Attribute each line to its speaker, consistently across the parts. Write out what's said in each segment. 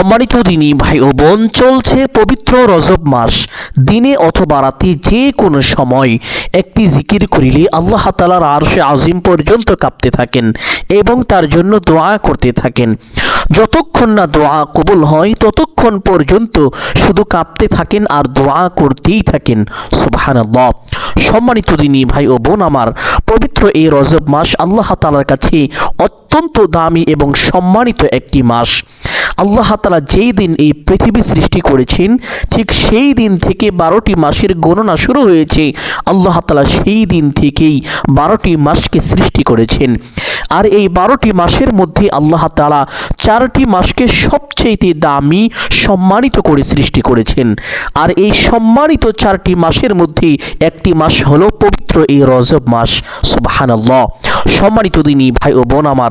Speaker 1: সম্মানিত দিনী ভাই ও বোন, চলছে পবিত্র রজব মাস। দিনে অথবা রাতে যে কোনো সময় একটি জিকির করিলে আল্লাহ তালার আরশে আজিম পর্যন্ত কাঁপতে থাকেন এবং তার জন্য দোয়া করতে থাকেন। যতক্ষণ না দোয়া কবুল হয়, ততক্ষণ পর্যন্ত শুধু কাঁপতে থাকেন আর দোয়া করতেই থাকেন। সুবহানাল্লাহ। সম্মানিত দিনী ভাই ও বোন আমার, পবিত্র এই রজব মাস আল্লাহ তালার কাছে অত্যন্ত দামি এবং সম্মানিত একটি মাস। আল্লাহ তালা যেই দিন এই পৃথিবী সৃষ্টি করেছেন, ঠিক সেই দিন থেকে বারোটি মাসের গণনা শুরু হয়েছে। আল্লাহ তালা সেই দিন থেকেই বারোটি মাসকে সৃষ্টি করেছেন। আর এই বারোটি মাসের মধ্যে আল্লাহ তালা চারটি মাসকে সবচেয়ে দামি, সম্মানিত করে সৃষ্টি করেছেন। আর এই সম্মানিত চারটি মাসের মধ্যে একটি মাস হলো পবিত্র এই রজব মাস। সুবহানাল্লাহ। সম্মানিত দিনী ভাই ও বোন আমার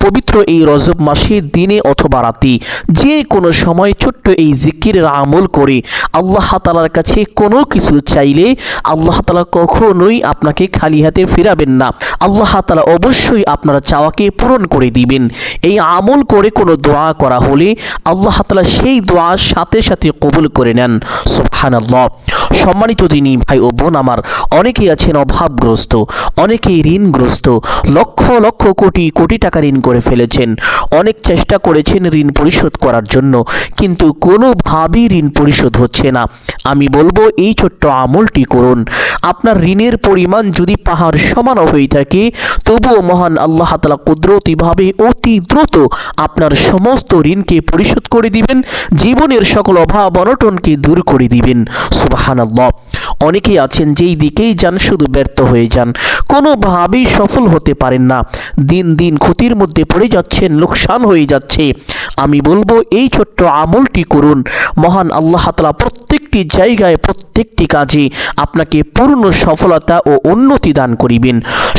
Speaker 1: পবিত্র এই রজব মাসে দিনে অথবা রাতে যে কোনো সময় ছোট্ট এই জিকিরের আমল করে আল্লাহ তালার কাছে কোনো কিছু চাইলে আল্লাহ তালা কখনোই আপনাকে খালি হাতে ফেরাবেন না। আল্লাহ তালা অবশ্যই আপনার চাওয়াকে পূরণ করে দিবেন। এই আমল করে কোনো দোয়া করা হলে আল্লাহ তালা সেই দোয়া সাথে সাথে কবুল করে নেন। সুবহানাল্লাহ। সম্মানিত দিনী ভাই ও বোন আমার, অনেকেই আছেন অভাবগ্রস্ত, অনেকেই ঋণগ্রস্ত, লক্ষ লক্ষ কোটি কোটি টাকা ঋণ করে ফেলেছেন। অনেক চেষ্টা করেছেন ঋণ পরিশোধ করার জন্য, কিন্তু কোনোভাবেই ঋণ পরিশোধ হচ্ছে না। আমি বলব, এই ছোট্ট আমলটি করুন। আপনার ঋণের পরিমাণ যদি পাহাড় সমানও হয়ে থাকে, তবুও মহান আল্লাহ তালা কুদরতিভাবে অতি দ্রুত আপনার সমস্ত ঋণকে পরিশোধ করে দিবেন, জীবনের সকল অভাব অনটনকে দূর করে দিবেন। সুবাহানাল্লাহ। অনেকেই আছেন যেই দিকেই যান শুধু ব্যর্থ হয়ে যান। কোনোভাবেই সফল হতে পারেন না। দিন দিন ক্ষতির মধ্যে পড়ে যাচ্ছেন, লোকসান হয়ে যাচ্ছে। আমি বলব, এই ছোট্ট আমলটি করুন। মহান আল্লাহ তালা প্রত্যেকটি জায়গায় প্রত্যেকটি কাজে আপনাকে পূর্ণ সফলতা ও উন্নতি দান করিবেন।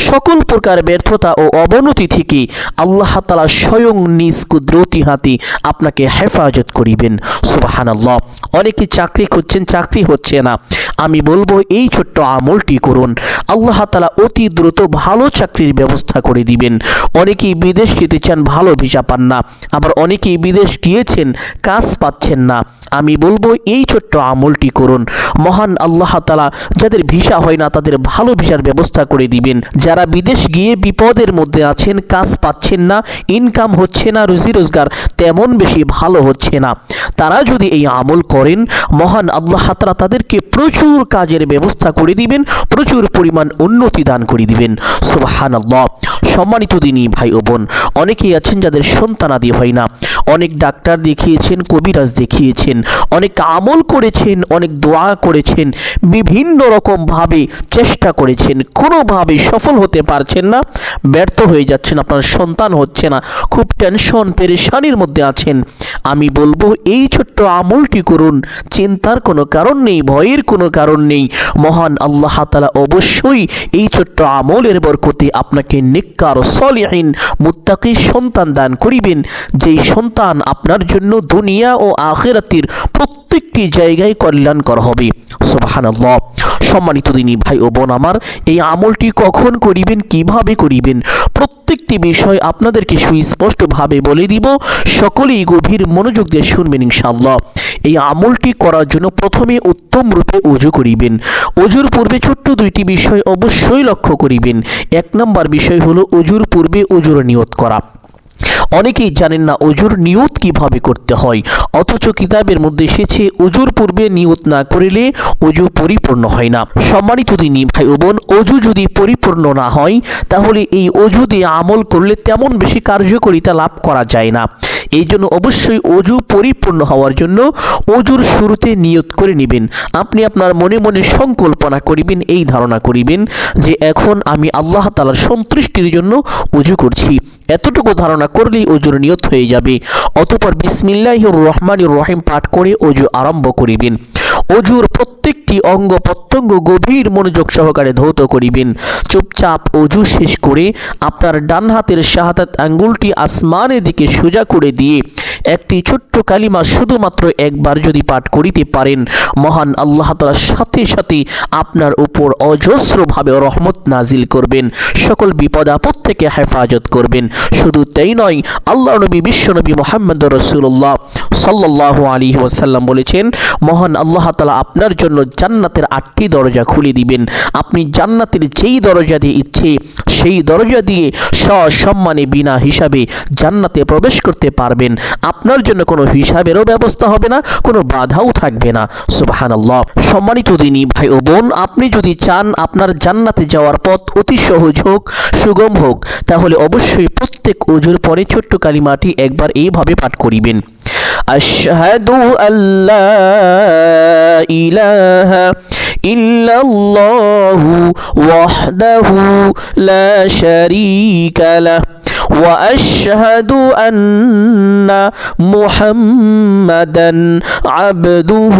Speaker 1: সকল প্রকার ব্যর্থতা ও অবনতি থেকে আল্লাহ তালা স্বয়ং নিজ কুদরতি হাতে আপনাকে হেফাজত করিবেন। সুবাহান আল্লাহ অনেকে চাকরি করছেন চাকরি হচ্ছে না। আমি বলব, এই ছোট্ট আমলটি করুন। আল্লাহ তালা অতি দ্রুত ভালো চাকরির ব্যবস্থা করে দিবেন। অনেকেই বিদেশ যেতে চান, ভালো ভিসা পান না। আবার অনেকেই বিদেশ গিয়েছেন, কাজ পাচ্ছেন না। আমি বলব, এই ছোট্ট আমলটি করুন। মহান আল্লাহ তালা যাদের ভিসা হয় না, তাদের ভালো ভিসার ব্যবস্থা করে দিবেন। যারা বিদেশ গিয়ে বিপদের মধ্যে আছেন, কাজ পাচ্ছেন না ইনকাম হচ্ছে না, রুজি রোজগার তেমন বেশি ভালো হচ্ছে না। তারা যদি এই আমল করেন, মহান আল্লাহ তালা তাদেরকে প্রচুর কাজের ব্যবস্থা করে দিবেন, প্রচুর পরিমাণ উন্নতি দান করে দিবেন। সুবাহান আল্লাহ সম্মানিত দিনী ভাই ও বোন, অনেকেই আছেন যাদের সন্তানাদি হয় না। অনেক ডাক্তার দেখিয়েছেন, কবিরাজ দেখিয়েছেন, অনেক আমল করেছেন, অনেক দোয়া করেছেন, বিভিন্ন রকমভাবে চেষ্টা করেছেন, কোনোভাবে সফল হতে পারছেন না, ব্যর্থ হয়ে যাচ্ছেন, আপনার সন্তান হচ্ছে না, খুব টেনশন পেরেশানির মধ্যে আছেন। আমি বলব, এই ছোট্ট আমলটি করুন। চিন্তার কোনো কারণ নেই, ভয়ের কোনো কারণ নেই। মহান আল্লাহ তালা অবশ্যই এই ছোট্ট আমলের বরকতে আপনাকে নিকার সলিহীন মুত্তাকি সন্তান দান করিবেন। যেই সন্তান আপনার জন্য দুনিয়া ও আখেরাতির প্রত্যেকটি জায়গায় কল্যাণকর হবে। সুবহানাল্লাহ। সম্মানিত দিনী ভাই ও বোন আমার, এই আমলটি কখন করিবেন, কীভাবে করিবেন, প্রত্যেকটি বিষয় আপনাদেরকে সুস্পষ্টভাবে বলে দিব। সকলেই গভীর মনোযোগ দিয়ে শুনবেন ইনশাআল্লাহ। এই আমলটি করার জন্য প্রথমে উত্তম রূপে অজু করিবেন। অজুর পূর্বে ছোট্ট দুইটি বিষয় অবশ্যই লক্ষ্য করিবেন। এক নম্বর বিষয় হলো অজুর পূর্বে অজুর নিয়ত করা। অনেকেই জানেন না অজুর নিয়ত কীভাবে করতে হয়, অথচ কিতাবের মধ্যে এসেছে অজুর পূর্বে নিয়ত না করিলে অজু পরিপূর্ণ হয় না। সম্মানিত দিনী ভাই ও বোন অজু যদি পরিপূর্ণ না হয়, তাহলে এই অজু দিয়ে আমল করলে তেমন বেশি কার্যকরিতা লাভ করা যায় না। এই জন্য অবশ্যই অজু পরিপূর্ণ হওয়ার জন্য অজুর শুরুতে নিয়ত করে নেবেন। আপনি আপনার মনে মনে সংকল্পনা করিবেন, এই ধারণা করিবেন যে এখন আমি আল্লাহ তালার সন্তুষ্টির জন্য অজু করছি। এতটুকু ধারণা করলেই অজুর নিয়ত হয়ে যাবে। অতপর বিসমিল্লাহ রহমান রহিম পাঠ করে অজু আরম্ভ করিবেন। অজুর প্রত্যেকটি অঙ্গ প্রত্যঙ্গ গভীর মনোযোগ সহকারে ধৌত করিবেন। চুপচাপ অজু শেষ করে আপনার ডান হাতের শাহাদাত আঙ্গুলটি আসমানের দিকে সোজা করে দিয়ে একটি ছোট্ট কালিমা শুধুমাত্র একবার যদি পাঠ করিতে পারেন, মহান আল্লাহ তালার সাথে সাথে আপনার উপর অজস্রভাবে রহমত নাজিল করবেন। সকল বিপদ আপদ থেকে হেফাজত করবেন। শুধু তাই নয় আল্লাহ নবী বিশ্বনবী মোহাম্মদ রসুল্লাহ সাল্লাল্লাহু আলাইহি ওয়াসাল্লাম বলেছেন, মহান আল্লাহ তাআলা আপনার জন্য জান্নাতের আটটি দরজা খুলে দিবেন। আপনি জান্নাতের যেই দরজা দিয়ে ইচ্ছে, সেই দরজা দিয়ে সসম্মানে বিনা হিসাবে জান্নাতে প্রবেশ করতে পারবেন। আপনার জন্য কোনো হিসাবেরও ব্যবস্থা হবে না, কোনো বাধাও থাকবে না। সুবহানাল্লাহ। সম্মানিত দিনী ভাই ও বোন, আপনি যদি চান আপনার জান্নাতে যাওয়ার পথ অতি সহজ হোক, সুগম হোক, তাহলে অবশ্যই প্রত্যেক অজুর পরে ছোট্ট কালিমাটি একবার এইভাবে পাঠ করিবেন। আশহাদু আল্লাহ ইলাহা ইল্লাল্লাহু ওয়াহদাহু লা শারীকা লাহ واشهد ان محمدا عبده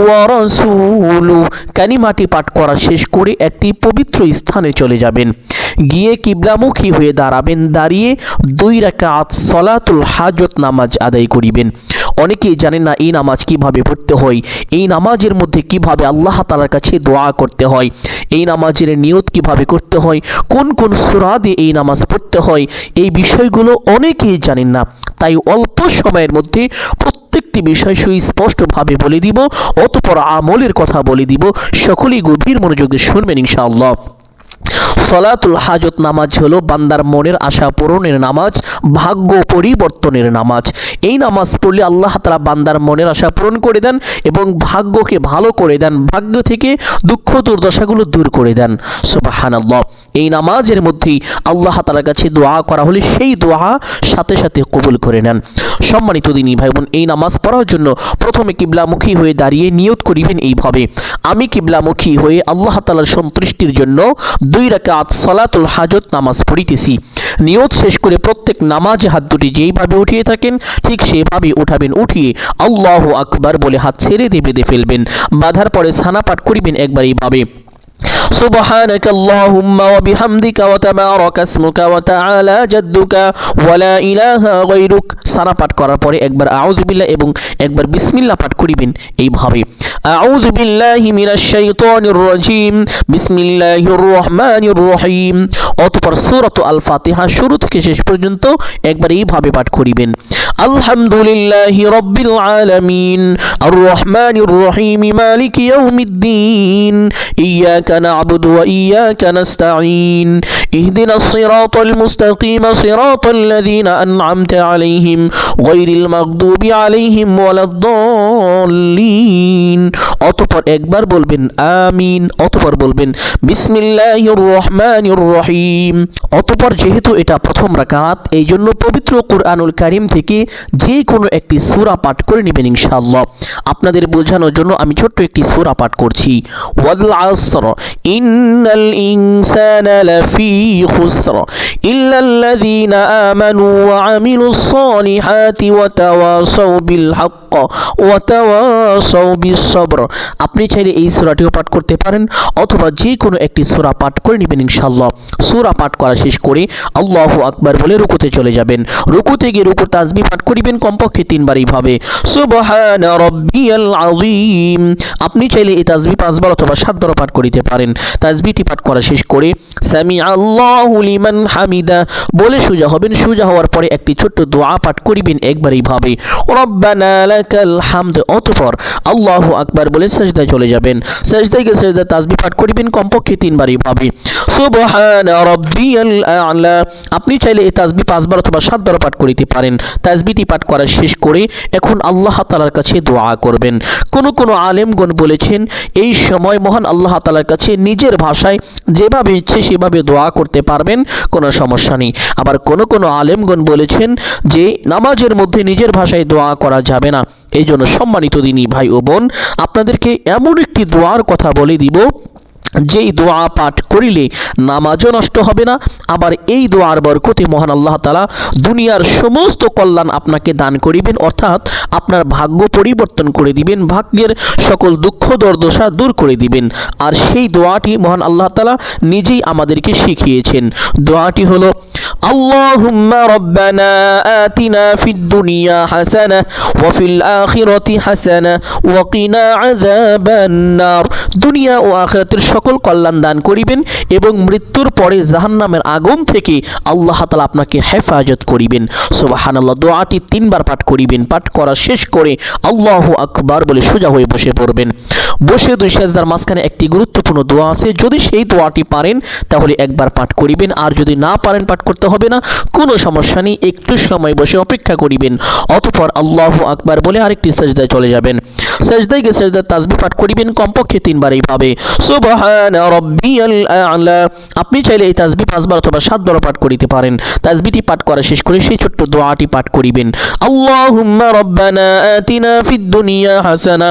Speaker 1: ورسوله কালিমাটি পাঠ করা শেষ করে একটি পবিত্র স্থানে চলে যাবেন গিয়ে কিবলামুখী হয়ে দাঁড়াবেন। দাঁড়িয়ে দুই রাকাত সলাতুল হাজত নামাজ আদায় করিবেন। অনেকেই জানেন না এই নামাজ কীভাবে পড়তে হয়। এই নামাজের মধ্যে কীভাবে আল্লাহ তালার কাছে দোয়া করতে হয়। এই নামাজের নিয়ত কীভাবে করতে হয়। কোন কোন সুরা দিয়ে এই নামাজ পড়তে হয়। এই বিষয়গুলো অনেকেই জানেন না। তাই অল্প সময়ের মধ্যে প্রত্যেকটি বিষয় সুস্পষ্টভাবে বলে দিব, অতপর আমলের কথা বলে দিব। সকলেই গভীর মনোযোগে শুনবেন ইনশাআল্লাহ। সলাতুল হাজত নামাজ হলো বান্দার মনের আশা পূরণের নামাজ, ভাগ্য পরিবর্তনের নামাজ। এই নামাজ পড়লে আল্লাহ তালা বান্দার মনের আশা পূরণ করে দেন এবং ভাগ্যকে ভালো করে দেন, ভাগ্য থেকে দুঃখ দুর্দশাগুলো দূর করে দেন। সুবাহান আল্লাহ এই নামাজের মধ্যেই আল্লাহ তালার কাছে দোয়া করা হলে সেই দোয়া সাথে সাথে কবুল করে নেন। সম্মানিত দিনী ভাই বোন এই নামাজ পড়ার জন্য প্রথমে কিবলামুখী হয়ে দাঁড়িয়ে নিয়ত করিবেন এইভাবে। আমি কিবলামুখী হয়ে আল্লাহ তালার সন্তুষ্টির জন্য দুই রাকাত সলাতুল হাজত নামাজ পড়িতেছি। নিয়ত শেষ করে প্রত্যেক নামাজ হাত দুটি যেইভাবে উঠিয়ে থাকেন, ঠিক সেভাবে উঠাবেন, উঠিয়ে আল্লাহ আকবার বলে হাত ছেড়ে দিয়ে বেঁধে ফেলবেন। বাধার পরে সানা পাঠ করিবেন একবার এইভাবে। سبحانك اللهم وبحمدك وتبارك اسمك وتعالى جدك ولا إله غيرك সারা পাঠ করার পরে একবার আউযু বিল্লাহ এবং একবার বিসমিল্লাহ পাঠ করিবেন এইভাবে আউযু বিল্লাহি মিনাশ শাইতানির রাজিম বিসমিল্লাহির রহমানির রহিম অতঃপর সূরাত আল ফাতিহা শুরু থেকে শেষ পর্যন্ত একবার এইভাবে পাঠ করিবেন আলহামদুলিল্লাহি রাব্বিল আলামিন আর রহমানির রহিম মালিকি ইয়াউমিদ্দিন ইয়াকা نعبد وإياك نستعين اهدنا الصراط المستقيم صراط الذين أنعمت عليهم غير المغضوب عليهم ولا الضالين অতপর একবার বলবেন আমিন অতপর বলবেন বিসমিল্লাহির রহমানির রহিম অতপর যেহেতু এটা প্রথম রাকাত এই জন্য পবিত্র কোরআনুল কারিম থেকে যে কোনো একটি সূরা পাঠ করে নেবেন ইনশাআল্লাহ আপনাদের বোঝানোর জন্য আমি ছোট্ট একটি সূরা পাঠ করছি ওয়াল আসর ইন্নাল ইনসানা লাফি খুসর ইল্লা আল্লাযীনা আমানু ওয়া আমিলুস সালিহাতি ওয়া তাওয়াসাউ বিল আপনি চাইলে এই সূরাটিও পাঠ করতে পারেন অথবা যে কোনো একটি সূরা পাঠ করে নেবেন ইনশাআল্লাহ। সূরা পাঠ করা শেষ করে আল্লাহু আকবার বলে রুকুতে চলে যাবেন। রুকুতে গিয়ে রুকু তাসবিহ পাঠ করিবেন কমপক্ষে তিনবার এইভাবে সুবহান রাব্বিয়াল আযীম। আপনি চাইলে এই তাসবিহ পাঁচবার অথবা সাতবার পাঠ করিতে পারেন। তাসবিহটি পাঠ করা শেষ করে সামি আল্লাহু লিমান হামিদা বলে সোজা হবেন। সোজা হওয়ার পরে একটি ছোট্ট দোয়া পাঠ করিবেন, একবার এইভাবে, রব্বানা হামদ অতঃপর আল্লাহু আকবার বলে সাজদায় চলে যাবেন। সাজদায় গিয়ে সাজদা তাসবিহ পাঠ করিবেন, কমপক্ষে তিনবার এইভাবে, সুবহান রাব্বিয়াল আ'লা আপনি চাইলে এই তাসবিহ পাঁচবার অথবা সাতবার পাঠ করিতে পারেন। তাসবিহটি পাঠ করা শেষ করে এখন আল্লাহ তাআলার কাছে দোয়া করবেন। কোন কোন আলেমগণ বলেছেন, এই সময় মহান আল্লাহ তাআলার কাছে নিজের ভাষায় যেভাবে ইচ্ছে সেভাবে দোয়া করতে পারবেন, কোনো সমস্যা নেই। আবার কোন কোনো আলেমগণ বলেছেন যে, নামাজের মধ্যে নিজের ভাষায় দোয়া করা যাবে না। এই জন্য সম্মানিত দিনী ভাই ও বোন, আপনাদেরকে এমন একটি দোয়ার কথা বলে দিব যেই দোয়া পাঠ করিলে নামাজও নষ্ট হবে না, আবার এই দোয়ার বরকতে মহান আল্লাহ তালা দুনিয়ার সমস্ত কল্যাণ আপনাকে দান করিবেন, অর্থাৎ আপনার ভাগ্য পরিবর্তন করে দিবেন, ভাগ্যের সকল দুঃখ দর্দশা দূর করে দিবেন। আর সেই দোয়াটি মহান আল্লাহ তালা নিজেই আমাদেরকে শিখিয়েছেন। দোয়াটি হলো দুনিয়া হাসানা ওয়া ফিল আখিরাতি হাসানা ওয়া কিনা আযাবান নার। দুনিয়া ও আখিরাতের সকল কল্যাণ দান করিবেন এবং মৃত্যুর পরে জাহান্নামের আগুন থেকে আল্লাহ তালা আপনাকে হেফাজত করিবেন। সুবাহানাল্লাহ, দোয়াটি তিনবার পাঠ করিবেন। পাঠ করা শেষ করে আল্লাহ আকবার বলে সোজা হয়ে বসে পড়বেন। বসে দুই সেজদার মাঝখানে একটি গুরুত্বপূর্ণ দোয়া আছে। যদি সেই দোয়াটি পারেন, তাহলে একবার পাঠ করিবেন। আর যদি না পারেন, পাঠ করতে হবে না। কোনো সমস্যা নেই, একটু সময় বসে অপেক্ষা করিবেন। অতঃপর আল্লাহ আকবার বলে আরেকটি সেজদায় চলে যাবেন। সেজদায় গিয়ে সেজদার তাসবি পাঠ করিবেন, কমপক্ষে তিনবার এইভাবে সুবহান রব্বিয়াল আ'লা আপনি চাইলে এই তাসবি পাঁচবার অথবা সাতবার পাঠ করিতে পারেন তাসবিটি পাঠ করা শেষ করে সেই ছোট্ট দোয়াটি পাঠ করিবেন আল্লাহুম্মা রব্বানা আতিনা ফিদ দুনিয়া হাসানা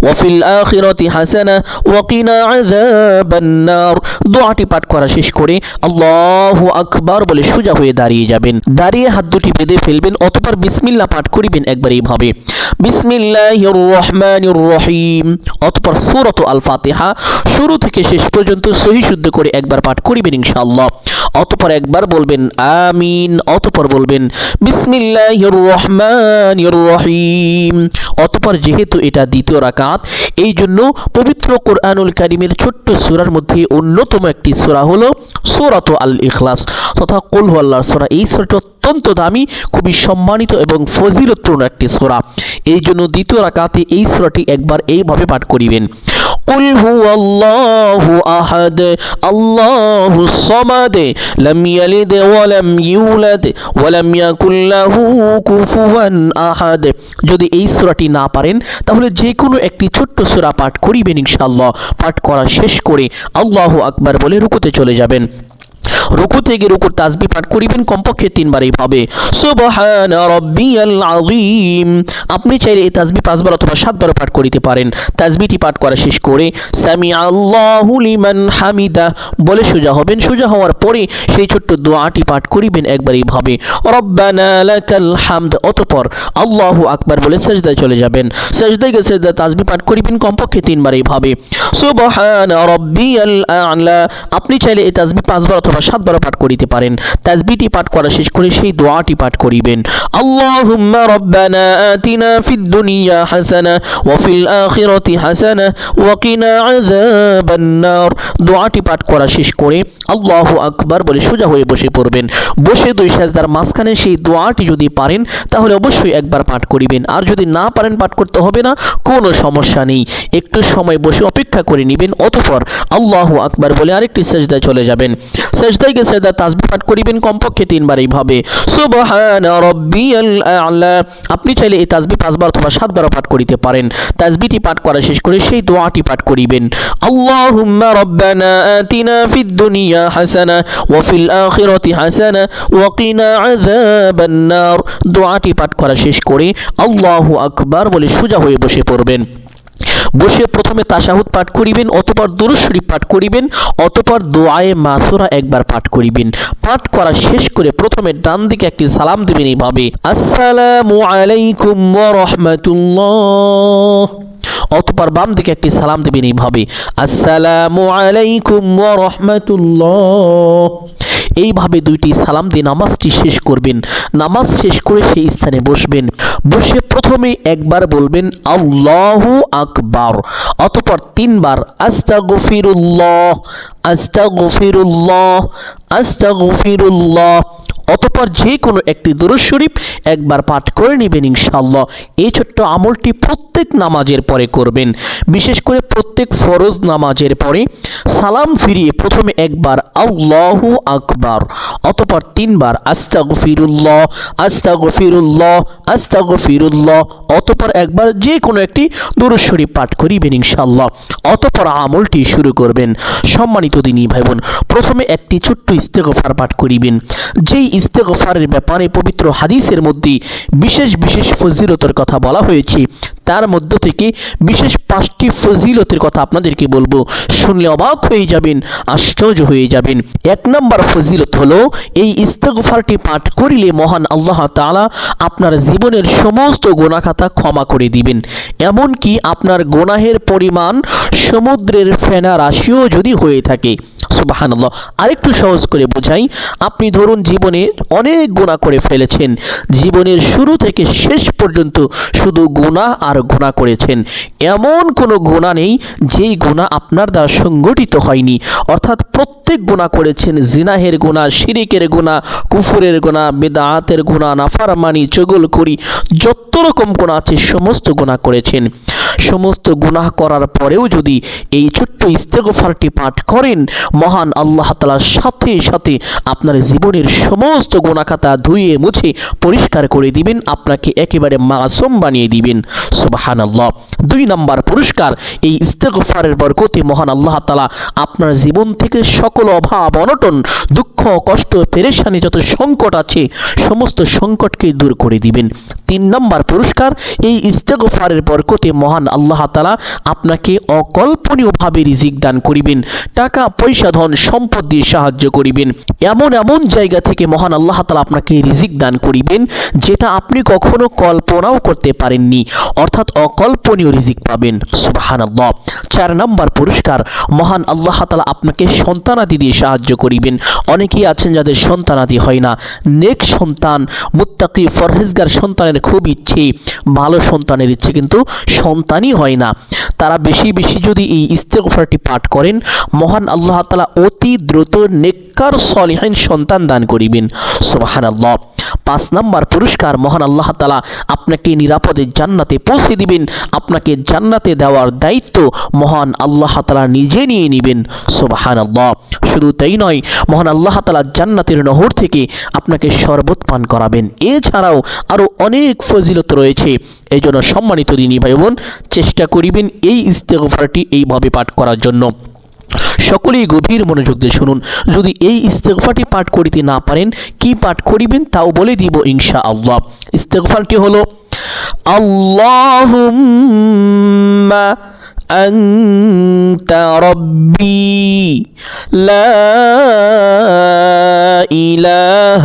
Speaker 1: وفي الآخرة حسنة وقنا عذاب النار দোয়াটি পাঠ করা শেষ করে আল্লাহু আকবার বলে সোজা হয়ে দাঁড়িয়ে যাবেন দাঁড়িয়ে হাত দুটি বেঁধে ফেলবেন অতঃপর বিসমিল্লাহ পাঠ করিবেন একবার এইভাবে বিসমিল্লাহির রহমানির রহিম। অতঃপর সূরাত আল ফাতিহা শুরু থেকে শেষ পর্যন্ত সহি শুদ্ধ করে একবার পাঠ করিবেন ইনশাআল্লাহ। অতঃপর একবার বলবেন আমিন, অতঃপর বলবেন বিসমিল্লাহির রহমানির রহিম। অতঃপর যেহেতু এটা দ্বিতীয় রাকাত এই জন্য পবিত্র কোরআনুল কারিমের ছোট্ট সূরার মধ্যে অন্যতম একটি সূরা হলো সূরাত আল ইখলাস তথা কুল আল্লাহর সূরা এই সূরাটি অত্যন্ত দামি খুবই সম্মানিত এবং ফজিলতপূর্ণ একটি সূরা এই জন্য দ্বিতীয় রাকাতে এই সূরাটি একবার এইভাবে পাঠ করিবেন قل هو الله أحد الله الصمد لم يلد ولم يولد ولم يكن له كفوا أحد যদি এই সূরাটি না পারেন তাহলে যে কোনো একটি ছোট্ট সূরা পাঠ করিবেন ইনশাআল্লাহ পাঠ করা শেষ করে আল্লাহু আকবার বলে রুকুতে চলে যাবেন রুকু থেকে রুকুর তাসবি পাঠ করিবেন কমপক্ষে তিনবার এইভাবে। সুবহান রাব্বিয়াল আযীম। আপনি চাইলে এই তাসবি পাঁচবার অথবা সাতবার পাঠ করিতে পারেন। তাসবিটি পাঠ করা শেষ করে সামি আল্লাহু লিমান হামিদা বলে সোজা হবেন। সোজা হওয়ার পরে সেই ছোট্ট দোয়াটি পাঠ করিবেন একবার এইভাবে। রব্বানা লাকাল হামদ। অতঃপর আল্লাহু আকবার বলে সেজদায় চলে যাবেন। সেজদায় গিয়ে সেজদা তাসবি পাঠ করিবেন কমপক্ষে তিনবার এইভাবে। সুবহান রাব্বিয়াল আ'লা। আপনি চাইলে এই তাসবি পাঁচবার অথবা সাতবার পাঠ করিতে পারেন, তাজবিটি পাঠ করা শেষ করে সেই দোয়াটি পাঠ করিবেন। আতিনা ফিদ দুনিয়া হাসানা, ওয়া ফিল আখিরাতি হাসানা, ওয়া কিনা আযাবান নার দোয়াটি পাঠ করা শেষ করে আল্লাহু আকবার বলে সোজা হয়ে বসে পড়বেন। বসে দুই সাজদার মাঝখানে সেই দোয়াটি যদি পারেন, তাহলে অবশ্যই একবার পাঠ করিবেন। আর যদি না পারেন, পাঠ করতে হবে না, কোনো সমস্যা নেই। একটু সময় বসে অপেক্ষা করে নেবেন, অতঃপর আল্লাহু আকবার বলে আরেকটি সেজদায় চলে যাবেন। সেজদায় গিয়ে সেজদা তাসবিহ পাঠ করিবেন কমপক্ষে তিনবার এইভাবে। সুবহান রাব্বিয়াল আ'লা। আপনি চাইলে এই তাসবিহ পাঁচবার অথবা সাতবার পাঠ করিতে পারেন। তাসবিহটি পাঠ করা শেষ করে সেই দোয়াটি পাঠ করিবেন। আল্লাহুম্মা রব্বানা আতিনা ফিদ দুনিয়া হাসানা ওয়া ফিল আখিরাতি হাসানা ওয়া কিনা আযাবান নার দোয়াটি পাঠ করা শেষ করে আল্লাহু আকবার বলে সোজা হয়ে বসে পড়বেন। বসে প্রথমে তাশাহুদ পাঠ করিবেন, অতপর দুরূদ শরীফ পাঠ করিবেন, অতপর দোয়ায়ে মাসুরা একবার পাঠ করিবেন। পাঠ করা শেষ করে প্রথমে ডান দিকে একটি সালাম দিবেন এইভাবে, আসসালামু আলাইকুম ওয়া রাহমাতুল্লাহ। অতপর বাম দিকে একটি সালাম দেবেন এইভাবে, আসসালামু আলাইকুম ওয়া রাহমাতুল্লাহ। এইভাবে দুইটি সালাম দিয়ে নামাজটি শেষ করবেন। নামাজ শেষ করে সেই স্থানে বসবেন। বসে প্রথমে একবার বলবেন, আল্লাহ আকবর। অতপর তিনবার আস্তা গফিরুল্লাহ আস্তা গফিরুল্লাহ আস্তাগফিরুল্লাহ। আস্তাগফিরুল্লাহ। অতপর যে কোনো একটি দুরূদ শরীফ একবার পাঠ করে নেবেন ইনশাআল্লাহ। এই ছোট্ট আমলটি প্রত্যেক নামাজের পরে করবেন। বিশেষ করে প্রত্যেক ফরজ নামাজের পরে সালাম ফিরিয়ে প্রথমে একবার আল্লাহু আকবার, অতপর তিনবার আস্তাগফিরুল্লাহ আস্তাগফিরুল্লাহ আস্তাগফিরুল্লাহ, অতপর একবার যে কোনো একটি দুরূদ শরীফ পাঠ করিবেন ইনশাআল্লাহ। অতপর আমলটি শুরু করবেন। সম্মানিত দিনী ভাই বোন প্রথমে একটি ছোট্ট ইস্তেগফার পাঠ করিবেন। যেই ইস্তেগফারের ব্যাপারে পবিত্র হাদিসের মধ্যে বিশেষ বিশেষ ফজিলতের কথা বলা হয়েছে। তার মধ্য থেকে বিশেষ পাঁচটি ফজিলতের কথা আপনাদেরকে বলব। শুনলে অবাক হয়ে যাবেন, আশ্চর্য হয়ে যাবেন। এক নম্বর ফজিলত হলো, এই ইস্তেগফারটি পাঠ করিলে মহান আল্লাহ তাআলা আপনার জীবনের সমস্ত গোনাখাতা ক্ষমা করে দিবেন। এমনকি আপনার গোনাহের পরিমাণ সমুদ্রের ফেনা রাশিও যদি হয়ে থাকে। সুবাহান্লাহ আরেকটু সহজ করে বোঝাই, আপনি ধরুন জীবনে অনেক গুণা করে ফেলেছেন। জীবনের শুরু থেকে শেষ পর্যন্ত শুধু গুণা আর গুণা করেছেন। এমন কোনো গুণা নেই, যেই গুণা আপনার দ্বারা সংগঠিত হয়নি। অর্থাৎ প্রত্যেক গুণা করেছেন, জিনাহের গুণা শিরিকের গুণা কুফুরের গুণা বেদাতের গুণা নাফারমানি চগল করি যত রকম গুণা আছে, সমস্ত গুণা করেছেন। সমস্ত গুনাহ করার পরেও যদি এই ছোট্ট ইস্তেগফারটি পাঠ করেন, মহান আল্লাহ তালার সাথে সাথে আপনার জীবনের সমস্ত গুণাখাতা ধুয়ে মুছে পরিষ্কার করে দিবেন, আপনাকে একেবারে মাসুম বানিয়ে দিবেন। সুবাহান আল্লাহ দুই নম্বর পুরস্কার, এই ইস্তেগফারের বরকতে মহান আল্লাহ তালা আপনার জীবন থেকে সকল অভাব, অনটন, দুঃখ, কষ্ট, পেরেশানি যত সংকট আছে, সমস্ত সংকটকে দূর করে দিবেন। তিন নম্বর পুরস্কার, এই ইস্তেগফারের বরকতে মহান আল্লাহ তালা আপনাকে অকল্পনীয়ভাবে রিজিক দান করিবেন, টাকা, পয়সা, ধন, সম্পদ দিয়ে সাহায্য করিবেন। এমন এমন জায়গা থেকে মহান আল্লাহ তালা আপনাকে রিজিক দান করিবেন, যেটা আপনি কখনো কল্পনাও করতে পারেননি, অর্থাৎ অকল্পনীয় রিজিক পাবেন। সুবাহান আল্লাহ চার নম্বর পুরস্কার, মহান আল্লাহ তালা আপনাকে সন্তানাদি দিয়ে সাহায্য করিবেন। অনেকেই আছেন যাদের সন্তানাদি হয় না। নেক সন্তান, মুত্তাকি, ফরহেজগার সন্তানের খুব ইচ্ছে ভালো সন্তানের ইচ্ছে, কিন্তু সন্তানই হয় না। তারা বেশি বেশি যদি এই ইস্তেগফারটি পাঠ করেন, মহান আল্লাহ তালা অতি দ্রুত নেককার সলিহাইন সন্তান দান করিবেন। সোহান আল্লাহ পাঁচ নাম্বার পুরস্কার মহান আল্লাহ তালা আপনাকে নিরাপদে জান্নাতে পৌঁছে দিবেন। আপনাকে জান্নাতে দেওয়ার দায়িত্ব মহান আল্লাহ তালা নিজে নিয়ে নেবেন। সুবাহান আল্লাহ শুধু তাই নয়, মহান আল্লাহ তালা জান্নাতের নহর থেকে আপনাকে শরবত পান করাবেন। এছাড়াও আরও অনেক ফজিলত রয়েছে। এই জন্য সম্মানিত দিনী ভাই বোন, চেষ্টা করিবেন এই ইস্তেগফারটি এইভাবে পাঠ করার জন্য। সকলেই গভীর মনোযোগ দিয়ে শুনুন যদি এই ইস্তেগফারটি পাঠ করিতে না পারেন কি পাঠ করিবেন তাও বলে দিব ইনশা আল্লাহ ইস্তেগফারটি হলো আল্লাহুম্মা أنت ربي لا إله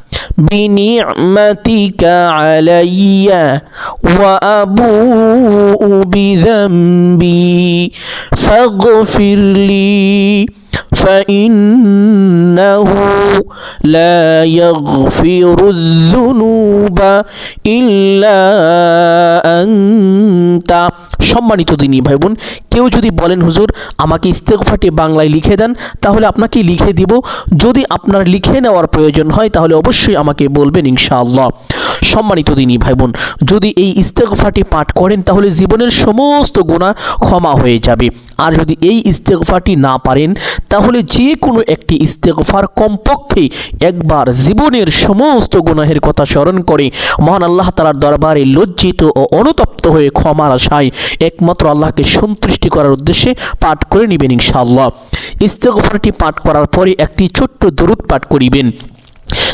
Speaker 1: بنعمتك علي وأبوء بذنبي فاغفر لي فإنه لا يغفر الذنوب إلا أنت সম্মানিত দিনী ভাই বোন কেউ যদি বলেন, হুজুর, আমাকে ইস্তেকফাটি বাংলায় লিখে দেন, তাহলে আপনাকে লিখে দিব। যদি আপনার লিখে নেওয়ার প্রয়োজন হয়, তাহলে অবশ্যই আমাকে বলবেন ইনশাআল্লাহ। সম্মানিত দিনী ভাই বোন যদি এই ইস্তেগফারটি পাঠ করেন, তাহলে জীবনের সমস্ত গুণা ক্ষমা হয়ে যাবে। আর যদি এই ইস্তেগফারটি না পারেন, তাহলে যে কোনো একটি ইস্তেগফার কমপক্ষে একবার জীবনের সমস্ত গুনাহের কথা স্মরণ করে, মহান আল্লাহ তালার দরবারে লজ্জিত ও অনুতপ্ত হয়ে ক্ষমার আশায় একমাত্র আল্লাহকে সন্তুষ্টি করার উদ্দেশ্যে পাঠ করে নেবেন ইনশাআল্লাহ। ইস্তেগফারটি পাঠ করার পরে একটি ছোট্ট দরুদ পাঠ করিবেন।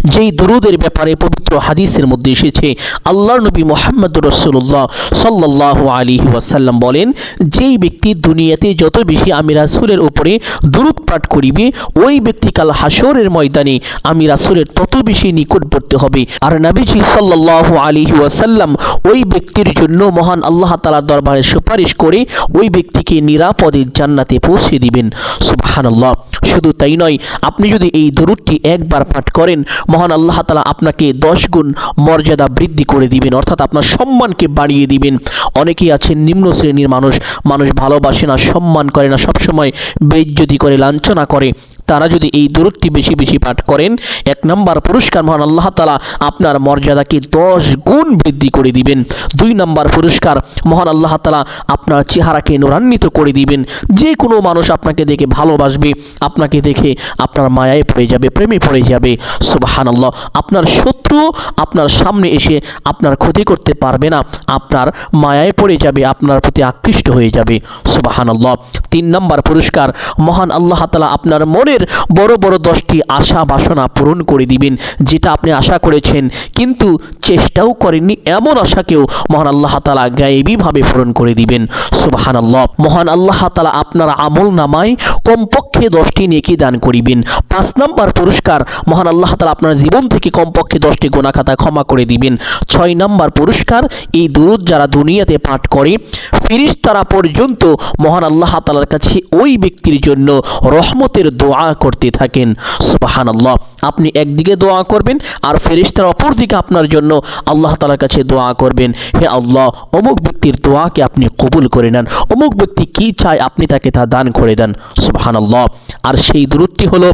Speaker 1: যেই দরুদের ব্যাপারে পবিত্র হাদিসের মধ্যে এসেছে আল্লাহ নবী মোহাম্মদ রসুল্লাহ সাল্লাহ আলী ওয়াসাল্লাম বলেন, যেই ব্যক্তি দুনিয়াতে যত বেশি আমি রাসুলের উপরে দরুদ পাঠ করিবে, ওই ব্যক্তি কাল হাসরের ময়দানে আমি রাসুলের তত বেশি নিকটবর্তী হবে। আর নবীজি সাল্লাহ আলী ওয়াসাল্লাম ওই ব্যক্তির জন্য মহান আল্লাহ তালার দরবারে সুপারিশ করে ওই ব্যক্তিকে নিরাপদে জান্নাতে পৌঁছে দিবেন। সুবাহানাল্লাহ। শুধু তাই নয়, আপনি যদি এই দরুদটি একবার পাঠ করেন, মহান আল্লাহ তালা আপনাকে দশ গুণ মর্যাদা বৃদ্ধি করে দিবেন, অর্থাৎ আপনার সম্মানকে বাড়িয়ে দিবেন। অনেকেই আছেন নিম্ন শ্রেণির মানুষ মানুষ ভালোবাসে না, সম্মান করে না, সবসময় বেজ্জতি করে, লাঞ্ছনা করে। তারা যদি এই দূরত্বটি বেশি বেশি পাঠ করেন, এক নম্বর পুরস্কার মহান আল্লাহ তালা আপনার মর্যাদাকে দশ গুণ বৃদ্ধি করে দিবেন। দুই নম্বর পুরস্কার মহান আল্লাহ তালা আপনার চেহারাকে নোরান্বিত করে দিবেন। যে কোনো মানুষ আপনাকে দেখে ভালোবাসবে, আপনাকে দেখে আপনার মায়ায় পড়ে যাবে, প্রেমে পড়ে যাবে। সুবাহান আল্লাহ আপনার শত্রু আপনার সামনে এসে আপনার ক্ষতি করতে পারবে না, আপনার মায়ায় পড়ে যাবে, আপনার প্রতি আকৃষ্ট হয়ে যাবে। সুবাহান আল্লাহ তিন নম্বর পুরস্কার মহান আল্লাহ তালা আপনার মনের জীবনের বড় বড় দশটি আশা বাসনা পূরণ করে দিবেন, যেটা আপনি আশা করেছেন, কিন্তু চেষ্টাও করেননি, এমন আশাকেও মহান আল্লাহ তালা গায়েবীভাবে পূরণ করে দিবেন। সুবাহান আল্লাহ মহান আল্লাহ তালা আপনার আমল নামায় কমপক্ষে দশটি নেকি দান করিবেন। পাঁচ নাম্বার পুরস্কার মহান আল্লাহ তালা আপনার জীবন থেকে কমপক্ষে দশটি গোনাখাতা ক্ষমা করে দিবেন। ছয় নম্বর পুরস্কার, এই দুরুদ যারা দুনিয়াতে পাঠ করে ফিরিস তারা পর্যন্ত মহান আল্লাহ তালার কাছে ওই ব্যক্তির জন্য রহমতের দোয়া করতে থাকেন। সুবাহান আল্লাহ আপনি একদিকে দোয়া করবেন আর ফেরিস্তার অপর দিকে আপনার জন্য আল্লাহ তালার কাছে দোয়া করবেন। হে আল্লাহ, অমুক ব্যক্তির দোয়াকে আপনি কবুল করে নেন। অমুক ব্যক্তি কি চায় আপনি তাকে তা দান করে দেন। সুবাহান আল্লাহ আর সেই দূরত্বটি হলো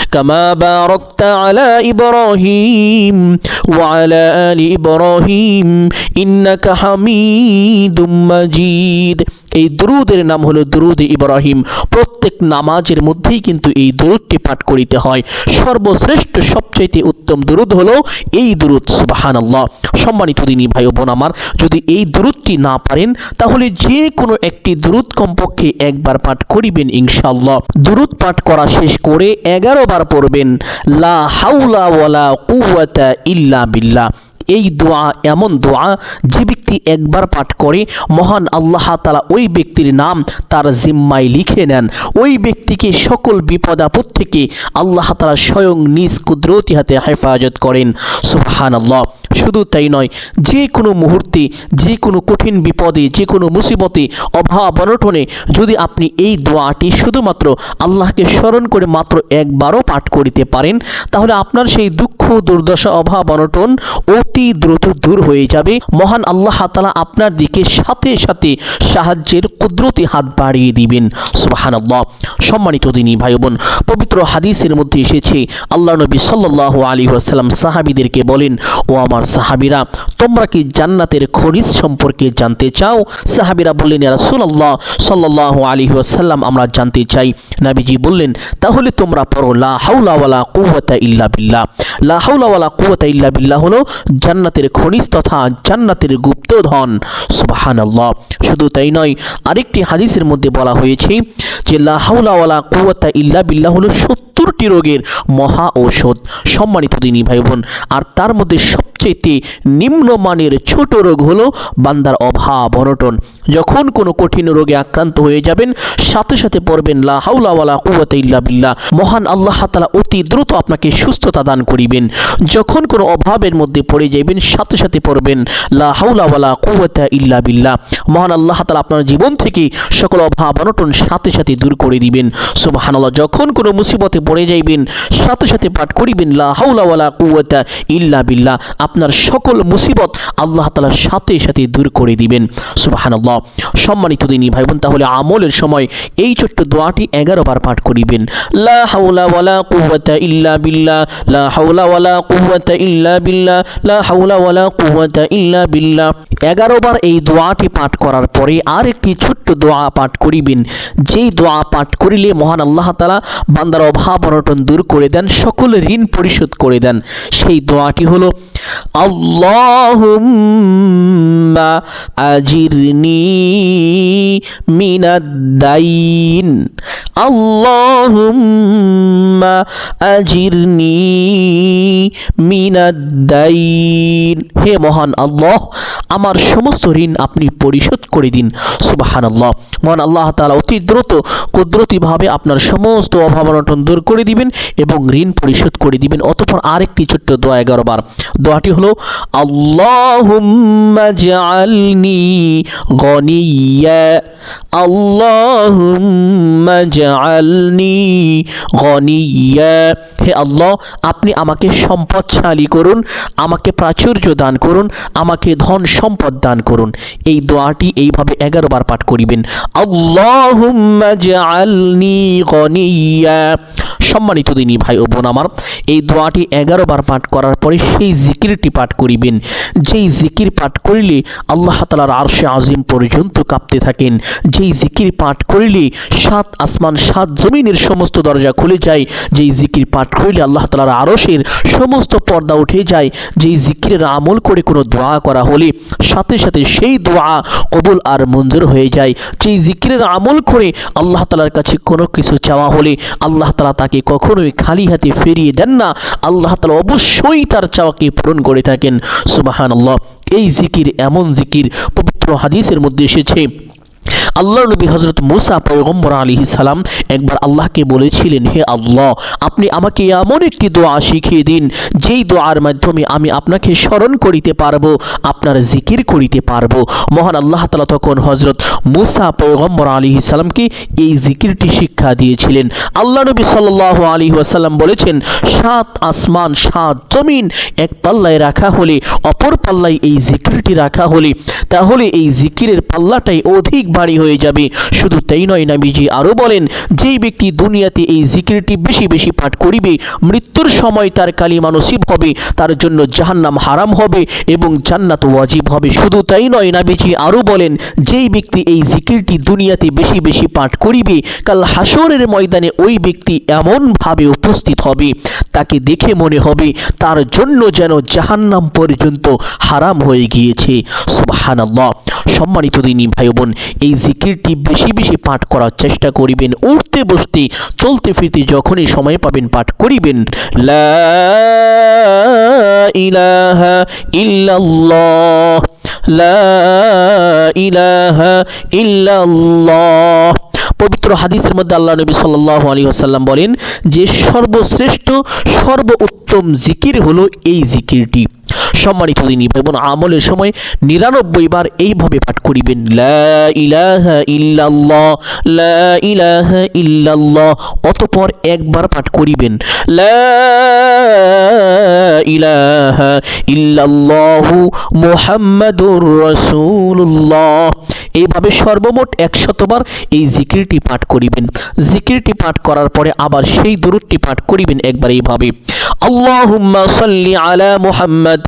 Speaker 1: كما باركت على إبراهيم وعلى آل إبراهيم إنك حميد مجيد এই দুরুদের নাম হলো দুরুদ ইব্রাহিম প্রত্যেক নামাজের মধ্যেই কিন্তু এই দুরুদটি পাঠ করিতে হয় সর্বশ্রেষ্ঠ সবচাইতে উত্তম দুরুদ হলো এই দুরুদ সুবাহান আল্লাহ সম্মানিত দিনী ভাই ও বোন আমার যদি এই দুরুদটি না পারেন তাহলে যে কোনো একটি দুরুদ কমপক্ষে একবার পাঠ করিবেন ইনশাআল্লাহ দুরুদ পাঠ করা শেষ করে এগারো বার পড়বেন। লা হাউলা ওয়ালা কুওয়াতা ইল্লা বিল্লাহ। এই দোয়া, এমন দোয়া যে ব্যক্তি একবার পাঠ করে, মহান আল্লাহ তালা ওই ব্যক্তির নাম তার জিম্মায় লিখে নেন। ওই ব্যক্তিকে সকল বিপদ আপদ থেকে আল্লাহ তালা স্বয়ং নিজ কুদরতি হাতে হেফাজত করেন। সুবহান আল্লাহ শুধু তাই নয়, যে কোনো মুহূর্তে, যে কোনো কঠিন বিপদে, যে কোনো মুসিবতে, অভাব অনটনে যদি আপনি এই দোয়াটি শুধুমাত্র আল্লাহকে স্মরণ করে মাত্র একবারও পাঠ করিতে পারেন, তাহলে আপনার সেই দুঃখ, দুর্দশা, অভাব, অনটন অতি দ্রুত দূর হয়ে যাবে। মহান আল্লাহ তালা আপনার দিকে সাথে সাথে সাহায্যের কুদরতি হাত বাড়িয়ে দিবেন। সুবাহান আল্লাহ সম্মানিত দিনী ভাই বোন পবিত্র হাদিসের মধ্যে এসেছে, আল্লাহ নবী সাল্লাহ আলী আসাল্লাম সাহাবিদেরকে বলেন, ও আমার সাহাবিরা, তোমরা কি জান্নাতের খরিজ সম্পর্কে জানতে চাও? সাহাবিরা বললেন রাসূলুল্লাহ, সাল্লাল্লাহু আলাইহি ওয়াসাল্লাম, আমরা জানতে চাই। নবীজি বললেন, তাহলে তোমরা পড়ো, লা হাওলা ওয়ালা কুওয়াতা ইল্লা বিল্লাহ। লা হাওলা ওয়ালা কুওয়াতা ইল্লা বিল্লাহ হলো জান্নাতের খনিজ তথা জান্নাতের গুপ্ত ধন গুপ্তধন। সুবহানাল্লাহ। শুধু তাই নয়, আরেকটি হাদিসের মধ্যে বলা হয়েছে যে, লা হাওলা ওয়ালা কুওয়াতা ইল্লা বিল্লাহ হলো সত্তরটি রোগের মহা ঔষধ। সম্মানিত দিনী ভাই বোন আর তার মধ্যে সবচেয়ে নিম্নমানের ছোট রোগ হলো বান্দার অভাব, অনটন। যখন কোনো কঠিন রোগে আক্রান্ত হয়ে যাবেন, সাথে সাথে পড়বেন, লা হাওলা ওয়ালা কুওয়াতা ইল্লা বিল্লাহ। মহান আল্লাহ তাআলা অতি দ্রুত আপনাকে সুস্থতা দান করিবেন। যখন কোনো অভাবের মধ্যে পড়ে যাবেন সাথে সাথে পড়বেন। লা হাওলা ওয়ালা কুওয়াতা ইল্লা বিল্লাহ। মহান আল্লাহ তাআলা আপনার জীবন থেকে সকল অভাব অনটন সাথে সাথে দূর করে দিবেন। সুবহানাল্লাহ, যখন কোনো মুসিবতে পড়ে যাইবেন, সাথে সাথে পাঠ করিবেন, লা হাওলা ওয়ালা কুওয়াতা ইল্লা বিল্লাহ। আপনার সকল মুসিবত আল্লাহ তাআলার সাথে সাথে দূর করে দিবেন। সুবহানাল্লাহ। সম্মানিত দিনী ভাই বোন তাহলে আমলের সময় এই ছোট্ট দোয়াটি এগারো বার পাঠ করিবেন। লা হাওলা ওয়ালা কুওয়াতা ইল্লা বিল্লাহ। লা হাওলা ওয়ালা কুওয়াতা ইল্লা বিল্লাহ। লা ইল্লা বিল্লাহ। এগারো বার এই দোয়াটি পাঠ করার পরে আর একটি ছোট্ট দোয়া পাঠ করিবেন। যেই দোয়া পাঠ করিলে মহান আল্লাহ তাআলা বান্দার অভাব অনটন দূর করে দেন, সকল ঋণ পরিশোধ করে দেন। সেই দোয়াটি হলো, আল্লাহুম্মা আজিরনি মিনাদ্দাইন আল্লাহুম্মা আজিরনি মিনাদ্দাইন হে মহান আল্লাহ, আমার সমস্ত ঋণ আপনি পরিশোধ করে দিন। সুবাহান আল্লাহ মহান আল্লাহ তাআলা অতি দ্রুত কুদরতিভাবে আপনার সমস্ত অভাব অনটন দূর করে দিবেন এবং ঋণ পরিশোধ করে দিবেন। অতঃপর আরেকটি ছোট্ট দোয়া এগারো বার। দোয়াটি হলো, আল্লাহুম্মা জাআলনি গনিয়া আল্লাহুম্মা জাআলনি গনিয়া হে আল্লাহ, আপনি আমাকে সম্পদশালী করুন, আমাকে প্রাচুর্য দান করুন, আমাকে ধন সম্পদ দান করুন। এই দোয়াটি এইভাবে এগারো বার পাঠ করিবেন। সম্মানিত দিনী ভাই ও বোন আমার, এই দোয়াটি এগারো বার পাঠ করার পরে সেই জিকিরটি পাঠ করিবেন। যেই জিকির পাঠ করিলে আল্লাহ তালার আরশে আজিম পর্যন্ত কাঁপতে থাকেন। যেই জিকির পাঠ করিলে সাত আসমান, সাত জমিনের সমস্ত দরজা খুলে যায়। যেই জিকির পাঠ করিলে আল্লাহ তালার আরশের সমস্ত পর্দা উঠে যায়। যেই জিকিরের আমল করে কোনো দোয়া করা হলে সাথে সাথে সেই দোয়া কবুল আর মঞ্জুর হয়ে যায়। যেই জিকিরের আমল করে আল্লাহ তালার কাছে কোনো কিছু চাওয়া হলে আল্লাহ তালা তাকে কখনোই খালি হাতে ফিরিয়ে দেন না। আল্লাহ তালা অবশ্যই তার চাওয়াকে পূরণ করে থাকেন। সুবাহান আল্লাহ এই জিকির এমন জিকির, পবিত্র হাদিসের মধ্যে এসেছে আল্লাহ নবী হজরত মুসা পয়গম্বর আলী সালাম একবার আল্লাহকে বলেছিলেন, হে আল্লাহ, আপনি আমাকে এমন একটি দোয়া শিখিয়ে দিন, যেই দোয়ার মাধ্যমে আমি আপনাকে স্মরণ করিতে পারব, আপনার জিকির করিতে পারব। মহান আল্লাহ তালা তখন হজরত মুসা পয়গম্বর আলী সালামকে এই জিকিরটি শিক্ষা দিয়েছিলেন। আল্লাহ নবী সাল্লাহ আলী ওয়াসাল্লাম বলেছেন, সাত আসমান, সাত জমিন, এক পাল্লায় রাখা হলে, অপর পাল্লায় এই জিকিরটি রাখা হলে, তাহলে এই জিকিরের পাল্লাটাই অধিক ভারী হয়ে যাবে। শুধু তাই নয়, নাবিজি আরও বলেন, যেই ব্যক্তি দুনিয়াতে এই জিকিরটি বেশি বেশি পাঠ করিবে, মৃত্যুর সময় তার কালিমা নসিব হবে, তার জন্য জাহান্নাম হারাম হবে এবং জান্নাত ওয়াজিব হবে। শুধু তাই নয়, নাবিজি আরও বলেন, যেই ব্যক্তি এই জিকিরটি দুনিয়াতে বেশি বেশি পাঠ করিবে, কাল হাসরের ময়দানে ওই ব্যক্তি এমনভাবে উপস্থিত হবে, তাকে দেখে মনে হবে তার জন্য যেন জাহান্নাম পর্যন্ত হারাম হয়ে গিয়েছে। সুবহানাল্লাহ। সম্মানিত দিনী ভাই বোন এই জিকিরটি বেশি বেশি পাঠ করার চেষ্টা করিবেন। উঠতে বসতে, চলতে ফিরতে যখনই সময় পাবেন পাঠ করিবেন। লা লা পবিত্র হাদিসের মধ্যে আল্লাহ নবী সাল্লাল্লাহু আলাইহি ওয়াসাল্লাম বলেন যে সর্বশ্রেষ্ঠ, সর্বোত্তম জিকির হলো এই জিকিরটি। সম্মানিত দিনী এবং আমলের সময় নিরানব্বই বার এইভাবে পাঠ করিবেন অতপর একবার পাঠ করিবেন এইভাবে সর্বমোট একশতবার এই জিকিরটি পাঠ করিবেন। জিকিরটি পাঠ করার পরে আবার সেই দরুদটি পাঠ করিবেন একবার এইভাবে, আল্লাহুম্মা সাল্লি আলা মুহাম্মদ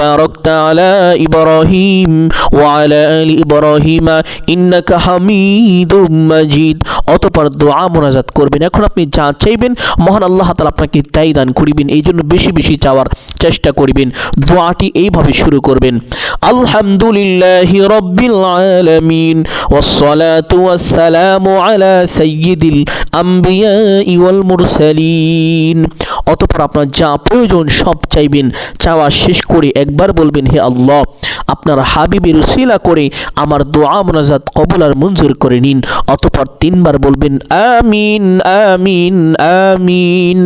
Speaker 1: বারাকতা আলা ইব্রাহিম ওয়া আলা আলি ইব্রাহিম ইন্নাকা হামিদুম মাজিদ অতঃপর দোয়া মোনাজাত করবেন। এখন আপনি যা চাইবেন, মহান আল্লাহ তাআলা আপনাকে তাই দান করিবেন। এই জন্য বেশি বেশি চাওয়ার চেষ্টা করিবেন। দোয়াটি এইভাবে শুরু করবেন। আলহামদুলিল্লাহি রাব্বিল আলামিন, ওয়াসসালাতু ওয়াসসালামু আলা সাইয়্যিদিল আমবিয়াই ওয়াল মুরসালিন। অতঃপর আপনার যা প্রয়োজন সব চাইবেন। চাওয়া শেষ করে একবার বলবেন, হে আল্লাহ, আপনার হাবিবের উসিলা করে আমার দোয়া মোনাজাত কবুল আর মঞ্জুর করে নিন। অতপর তিনবার বলবেন, আমিন আমিন আমিন।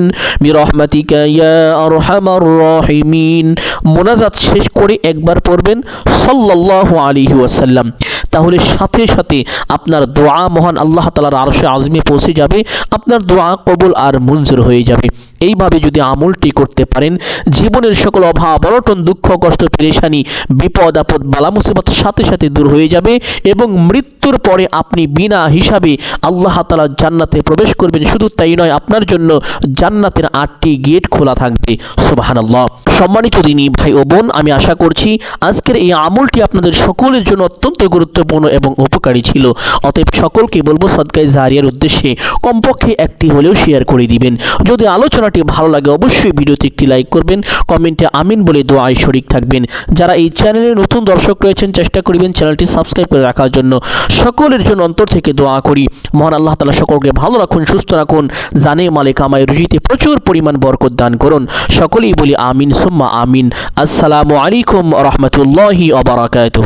Speaker 1: বিরহমাতিকা ইয়া আরহামার রাহিমিন। মোনাজাত শেষ করে একবার পড়বেন, সাল্লাল্লাহু আলাইহি ওয়াসাল্লাম। তাহলে সাথে সাথে আপনার দোয়া মহান আল্লাহ তাআলার আরশে আজমে পৌঁছে যাবে, আপনার দোয়া কবুল আর মঞ্জুর হয়ে যাবে। এইভাবে যদি আমলটি করতে পারেন, জীবনের সকল অভাব, অনটন, দুঃখ, কষ্ট, পেরেশানি, বিপদ, আপদ, বালা, মুসিবত সাথে সাথে দূর হয়ে যাবে এবং মৃত্যুর পরে আপনি বিনা হিসাবে আল্লাহ তালা জান্নাতে প্রবেশ করবেন। শুধু তাই নয়, আপনার জন্য জান্নাতের আটটি গেট খোলা থাকবে। সুবহানাল্লাহ। সম্মানিত দিনী ভাই ও বোন, আমি আশা করছি আজকের এই আমলটি আপনাদের সকলের জন্য অত্যন্ত গুরুত্বপূর্ণ এবং উপকারী ছিল। অতএব সকলকে বলব সদকায় জারিয়ার উদ্দেশ্যে কমপক্ষে একটি হলেও শেয়ার করে দিবেন। যদি আলোচনাটি ভালো লাগে অবশ্যই ভিডিওতে একটি লাইক করবেন, কমেন্টে আমিন বলে দোয়ায় শরিক থাকবেন। যারা এই চ্যানেলে নতুন দর্শক রয়েছেন, চেষ্টা করবেন চ্যানেলটি সাবস্ক্রাইব করে রাখার জন্য। সকলের জন্য অন্তর থেকে দোয়া করি। মহান আল্লাহ তালা সকলকে ভালো রাখুন, সুস্থ রাখুন, জানে মালিক আমায় রুজিতে প্রচুর পরিমাণ বরকত দান করুন। সকলেই বলি আমিন, সুম্মা আমিন। আসসালামু আলাইকুম রহমতুল্লাহি অবরাকাত